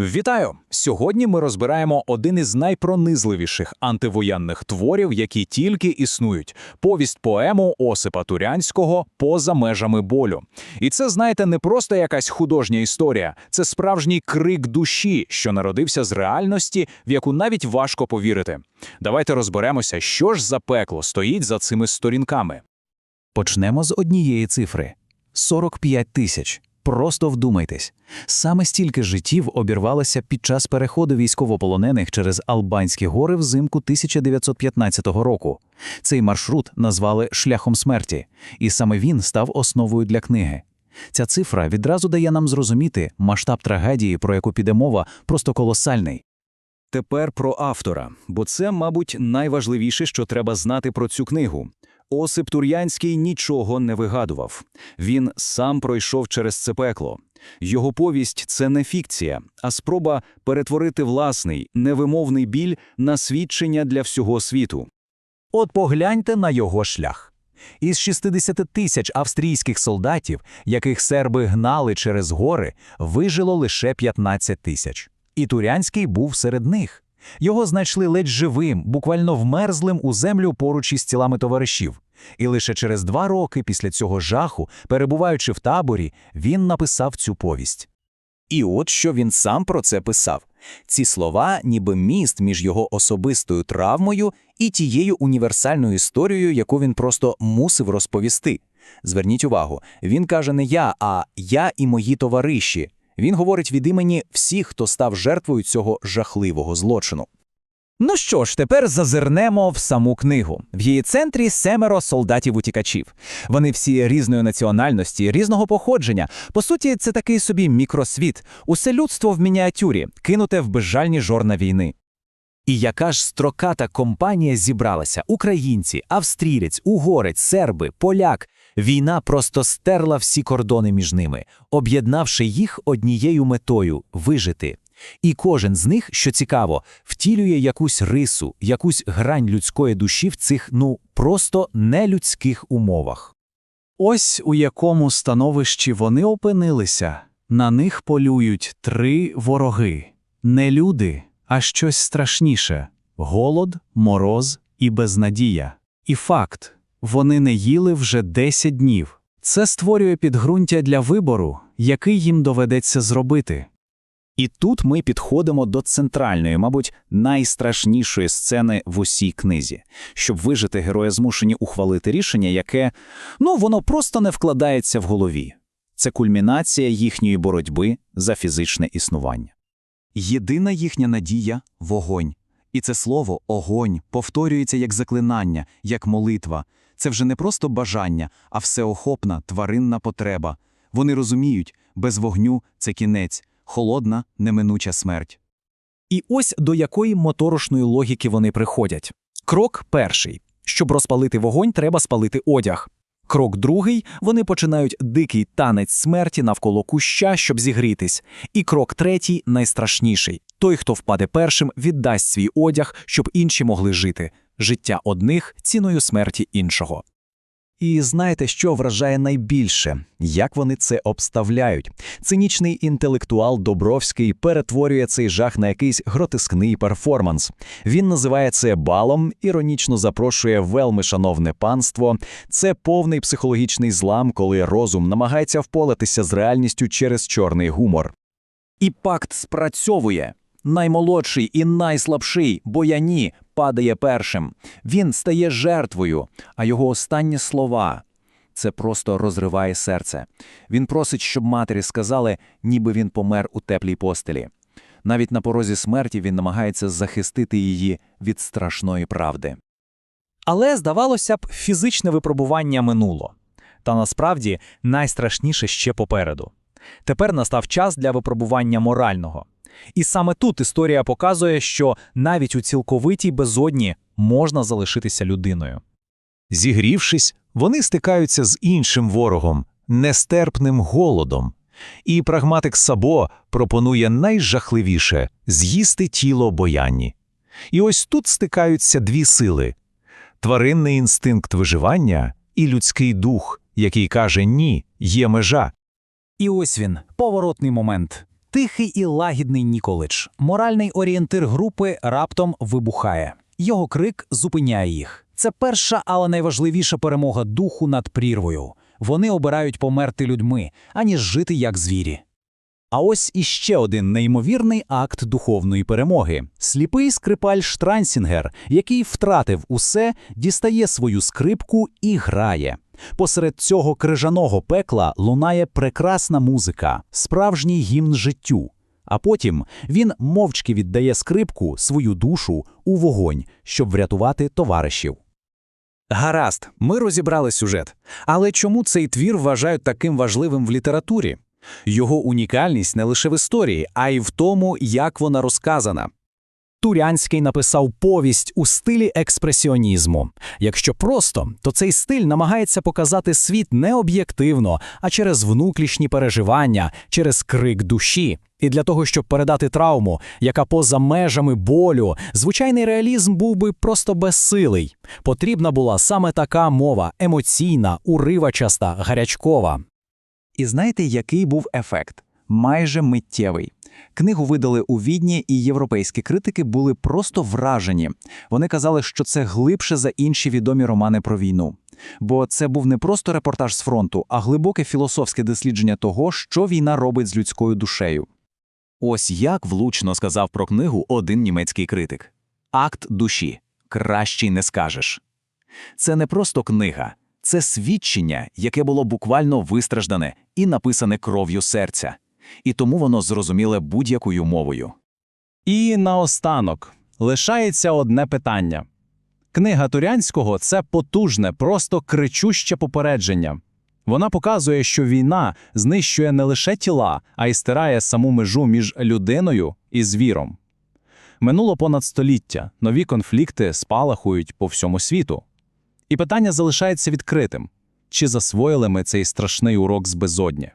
Вітаю! Сьогодні ми розбираємо один із найпронизливіших антивоєнних творів, які тільки існують повість поему Осипа Турянського поза межами болю. І це, знаєте, не просто якась художня історія, це справжній крик душі, що народився з реальності, в яку навіть важко повірити. Давайте розберемося, що ж за пекло стоїть за цими сторінками. Почнемо з однієї цифри – 45 тисяч. Просто вдумайтесь. Саме стільки життів обірвалося під час переходу військовополонених через Албанські гори взимку 1915 року. Цей маршрут назвали «шляхом смерті», і саме він став основою для книги. Ця цифра відразу дає нам зрозуміти, масштаб трагедії, про яку піде мова, просто колосальний. Тепер про автора, бо це, мабуть, найважливіше, що треба знати про цю книгу. Осип Тур'янський нічого не вигадував. Він сам пройшов через це пекло. Його повість – це не фікція, а спроба перетворити власний, невимовний біль на свідчення для всього світу. От погляньте на його шлях. Із 60 тисяч австрійських солдатів, яких серби гнали через гори, вижило лише 15 тисяч. І Турянський був серед них. Його знайшли ледь живим, буквально вмерзлим у землю поруч із тілами товаришів. І лише через два роки після цього жаху, перебуваючи в таборі, він написав цю повість. І от що він сам про це писав. Ці слова ніби міст між його особистою травмою і тією універсальною історією, яку він просто мусив розповісти. Зверніть увагу, він каже не я, а я і мої товариші. Він говорить від імені всіх, хто став жертвою цього жахливого злочину. Ну що ж, тепер зазирнемо в саму книгу. В її центрі семеро солдатів-утікачів. Вони всі різної національності, різного походження. По суті, це такий собі мікросвіт. Усе людство в мініатюрі, кинуте в безжальні жорна війни. І яка ж строката компанія зібралася: українці, австрієць, угорець, серби, поляк. Війна просто стерла всі кордони між ними, об'єднавши їх однією метою вижити. І кожен з них, що цікаво, втілює якусь рису, якусь грань людської душі в цих, ну, просто нелюдських умовах. Ось у якому становищі вони опинилися. На них полюють три вороги не люди, а щось страшніше голод, мороз і безнадія. І факт вони не їли вже 10 днів. Це створює підґрунтя для вибору, який їм доведеться зробити. І тут ми підходимо до центральної, мабуть, найстрашнішої сцени в усій книзі. Щоб вижити, герої змушені ухвалити рішення, яке, ну, воно просто не вкладається в голові. Це кульмінація їхньої боротьби за фізичне існування. Єдина їхня надія вогонь. І це слово огонь повторюється як заклинання, як молитва. Це вже не просто бажання, а всеохопна тваринна потреба. Вони розуміють, без вогню це кінець, холодна, неминуча смерть. І ось до якої моторошної логіки вони приходять. Крок перший. Щоб розпалити вогонь, треба спалити одяг. Крок другий вони починають дикий танець смерті навколо куща, щоб зігрітись. І крок третій найстрашніший той, хто впаде першим, віддасть свій одяг, щоб інші могли жити. Життя одних ціною смерті іншого. І знаєте, що вражає найбільше? Як вони це обставляють? Цинічний інтелектуал Добровський перетворює цей жах на якийсь гротескний перформанс. Він називає це балом, іронічно запрошує вельми шановне панство. Це повний психологічний злам, коли розум намагається вполитися з реальністю через чорний гумор. І пакт спрацьовує. Наймолодший і найслабший бояні падає першим. Він стає жертвою, а його останні слова це просто розриває серце. Він просить, щоб матері сказали, ніби він помер у теплій постелі. Навіть на порозі смерті він намагається захистити її від страшної правди. Але, здавалося б, фізичне випробування минуло. Та насправді найстрашніше ще попереду. Тепер настав час для випробування морального. І саме тут історія показує, що навіть у цілковитій безодні можна залишитися людиною. Зігрівшись, вони стикаються з іншим ворогом нестерпним голодом. І прагматик Сабо пропонує найжахливіше з'їсти тіло боянні. І ось тут стикаються дві сили тваринний інстинкт виживання і людський дух, який каже ні, є межа. І ось він, поворотний момент. Тихий і лагідний Ніколич, моральний орієнтир групи, раптом вибухає. Його крик зупиняє їх. Це перша, але найважливіша перемога духу над прірвою. Вони обирають померти людьми, аніж жити як звірі. А ось іще один неймовірний акт духовної перемоги. Сліпий скрипаль Штрансінгер, який втратив усе, дістає свою скрипку і грає. Посеред цього крижаного пекла лунає прекрасна музика, справжній гімн життю. А потім він мовчки віддає скрипку, свою душу, у вогонь, щоб врятувати товаришів. Гаразд, ми розібрали сюжет. Але чому цей твір вважають таким важливим в літературі? Його унікальність не лише в історії, а й в тому, як вона розказана. Турянський написав повість у стилі експресіонізму. Якщо просто, то цей стиль намагається показати світ не об'єктивно, а через внутрішні переживання, через крик душі. І для того, щоб передати травму, яка поза межами болю, звичайний реалізм був би просто безсилий. Потрібна була саме така мова емоційна, уривачаста, гарячкова. І знаєте, який був ефект? Майже миттєвий. Книгу видали у Відні, і європейські критики були просто вражені. Вони казали, що це глибше за інші відомі романи про війну. Бо це був не просто репортаж з фронту, а глибоке філософське дослідження того, що війна робить з людською душею. Ось як влучно сказав про книгу один німецький критик. Акт душі. Кращий не скажеш. Це не просто книга, це свідчення, яке було буквально вистраждане і написане кров'ю серця. І тому воно зрозуміле будь-якою мовою. І наостанок лишається одне питання. Книга Турянського це потужне, просто кричуще попередження. Вона показує, що війна знищує не лише тіла, а й стирає саму межу між людиною і звіром. Минуло понад століття, нові конфлікти спалахують по всьому світу. І питання залишається відкритим: чи засвоїли ми цей страшний урок з безодні?